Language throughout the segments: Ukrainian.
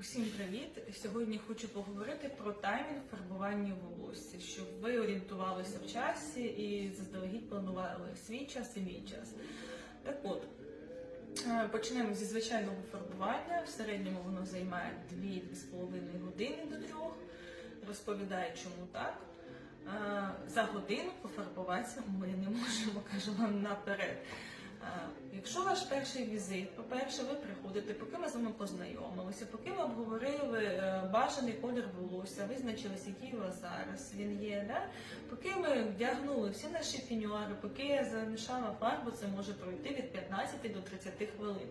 Усім привіт! Сьогодні хочу поговорити про таймінг фарбування волосся, щоб ви орієнтувалися в часі і заздалегідь планували свій час і мій час. Так от, е, почнемо зі звичайного фарбування. В середньому воно займає 2-2,5 години до 3. Розповідаю, чому так. Е, За годину пофарбуватися ми не можемо, кажу вам наперед. Якщо ваш перший візит, по-перше, ви приходите, поки ми з вами познайомилися, поки ми обговорили е, бажаний колір волосся, визначилися, який у вас зараз він є, да? поки ми вдягнули всі наші пінюари, поки я замішала фарбу, це може пройти від 15 до 30 хвилин.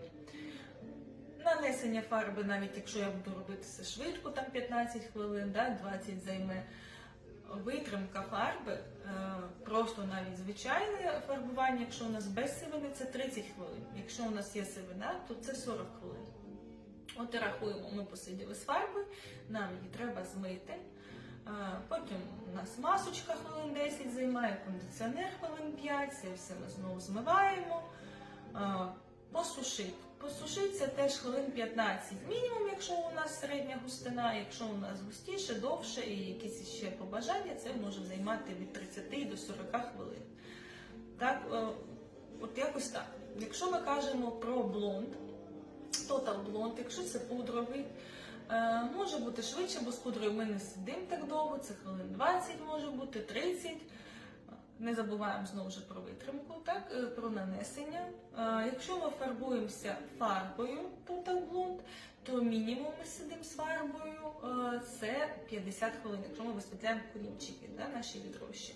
Нанесення фарби, навіть якщо я буду робити це швидко, там 15 хвилин, да, 20 займе. Витримка фарби, е, просто навіть звичайне фарбування, якщо у нас без сивини, це 30 хвилин. Якщо у нас є сивина, то це 40 хвилин. От і рахуємо, ми посиділи з фарбою, нам її треба змити. Потім у нас масочка хвилин 10 займає, кондиціонер хвилин 5, це все ми знову змиваємо. Посушити. Посушити теж хвилин 15 мінімум, якщо у нас середня густина, якщо у нас густіше, довше і якісь ще побажання, це може займати від 30 до 40 хвилин. Так, е, от якось так. Якщо ми кажемо про блонд, Total блонд, якщо це пудровий, е, може бути швидше, бо з пудрою ми не сидимо так довго, це хвилин 20 може бути, 30. Не забуваємо знову ж про витримку, так, е, про нанесення. Якщо ми фарбуємося фарбою Blonde, то мінімум ми сидимо з фарбою е, це 50 хвилин, якщо ми висвітляємо корінчики, да, наші відрощі.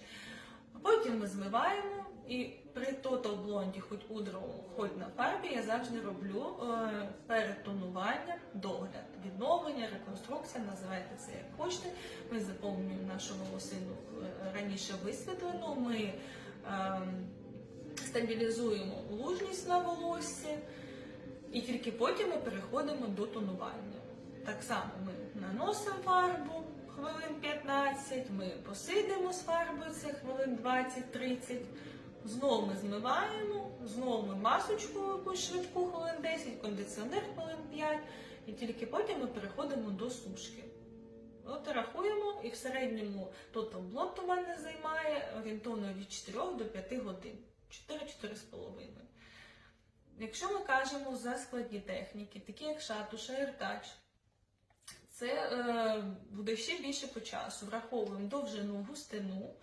Потім ми змиваємо, і при Total Blonde, хоч пудровому, хоч на фарбі, я завжди роблю е, перед тонуванням догляд, відновлення, реконструкція, називайте це як хочете. Ми заповнюємо нашу волосину раніше висвітлену, ми ем, стабілізуємо лужність на волоссі, і тільки потім ми переходимо до тонування. Так само ми наносимо фарбу хвилин 15, ми посидимо з фарбою це хвилин 20-30. Знову ми змиваємо, знову ми масочку швидку хвилин 10, кондиціонер хвилин 5, і тільки потім ми переходимо до сушки. От рахуємо, і в середньому Blonde у мене займає орієнтовно від 4 до 5 годин. 4-4,5. Якщо ми кажемо за складні техніки, такі як шатуш, аіртач, це е, буде ще більше по часу. Враховуємо довжину, густину,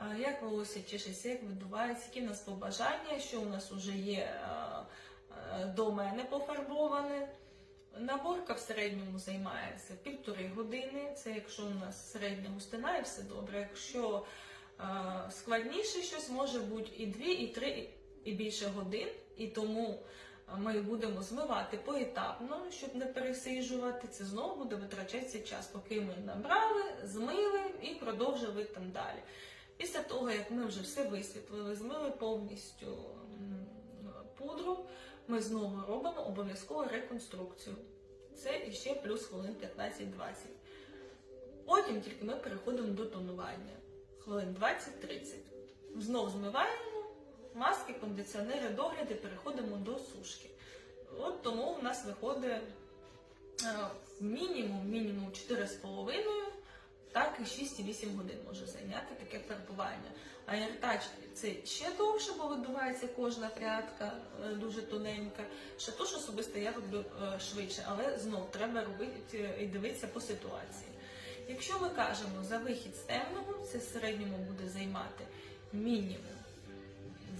е, як волосся чешеться, як видувається, які в нас побажання, що у нас вже є е, е, до мене пофарбоване. Наборка в середньому займається півтори години. Це якщо у нас середня густина і все добре. Якщо е, складніше щось може бути і дві, і три, і- і більше годин, і тому е, ми будемо змивати поетапно, щоб не пересиджувати. Це знову буде витрачатися час, поки ми набрали, змили і продовжили там далі. Після того, як ми вже все висвітлили, змили повністю пудру, ми знову робимо обов'язково реконструкцію. Це іще плюс хвилин 15-20. Потім тільки ми переходимо до тонування. Хвилин 20-30. Знов змиваємо маски, кондиціонери, догляди, переходимо до сушки. От тому у нас виходить е, мінімум, мінімум 4,5, так і 6-8 годин може зайняти таке фарбування. А яртач це ще довше, бо видувається кожна прядка е, дуже тоненька. Ще то, що особисто я роблю е, швидше, але знов треба робити е, і дивитися по ситуації. Якщо ми кажемо за вихід з темного, це в середньому буде займати мінімум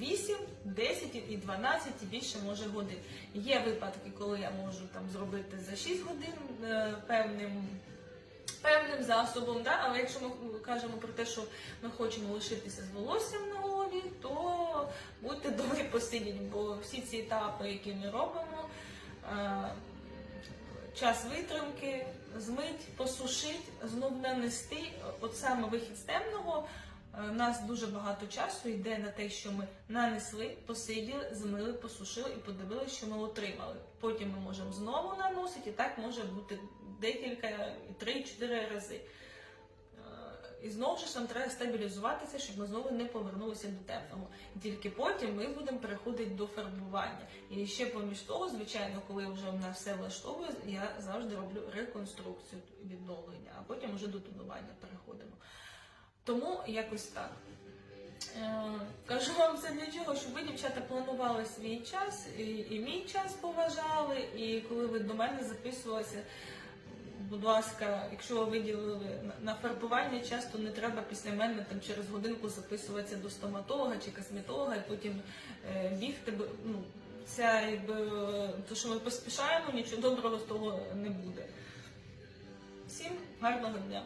8, 10 і 12 і більше може годин. Є випадки, коли я можу там зробити за 6 годин певним. Певним засобом, да? але якщо ми кажемо про те, що ми хочемо лишитися з волоссям на голові, то будьте добрі посидіть, бо всі ці етапи, які ми робимо, е, час витримки, змить, посушить, знов нанести, от саме вихід з темного, у нас дуже багато часу йде на те, що ми нанесли, посиділи, змили, посушили і подивилися, що ми отримали. Потім ми можемо знову наносити, і так може бути декілька, три-чотири рази. Е, І знову ж нам треба стабілізуватися, щоб ми знову не повернулися до темного. Тільки потім ми будемо переходити до фарбування. І ще поміж того, звичайно, коли вже в нас все влаштовує, я завжди роблю реконструкцію відновлення, а потім вже до тонування переходимо. Тому якось так. Е, Кажу вам це для чого, щоб ви, дівчата, планували свій час і, і мій час поважали. І коли ви до мене записувалися, будь ласка, якщо ви виділили на- фарбування, часто не треба після мене там через годинку записуватися до стоматолога чи косметолога, і потім е, бігти. Ну, ця, якби, то, що ми поспішаємо, нічого доброго з того не буде. Всім гарного дня!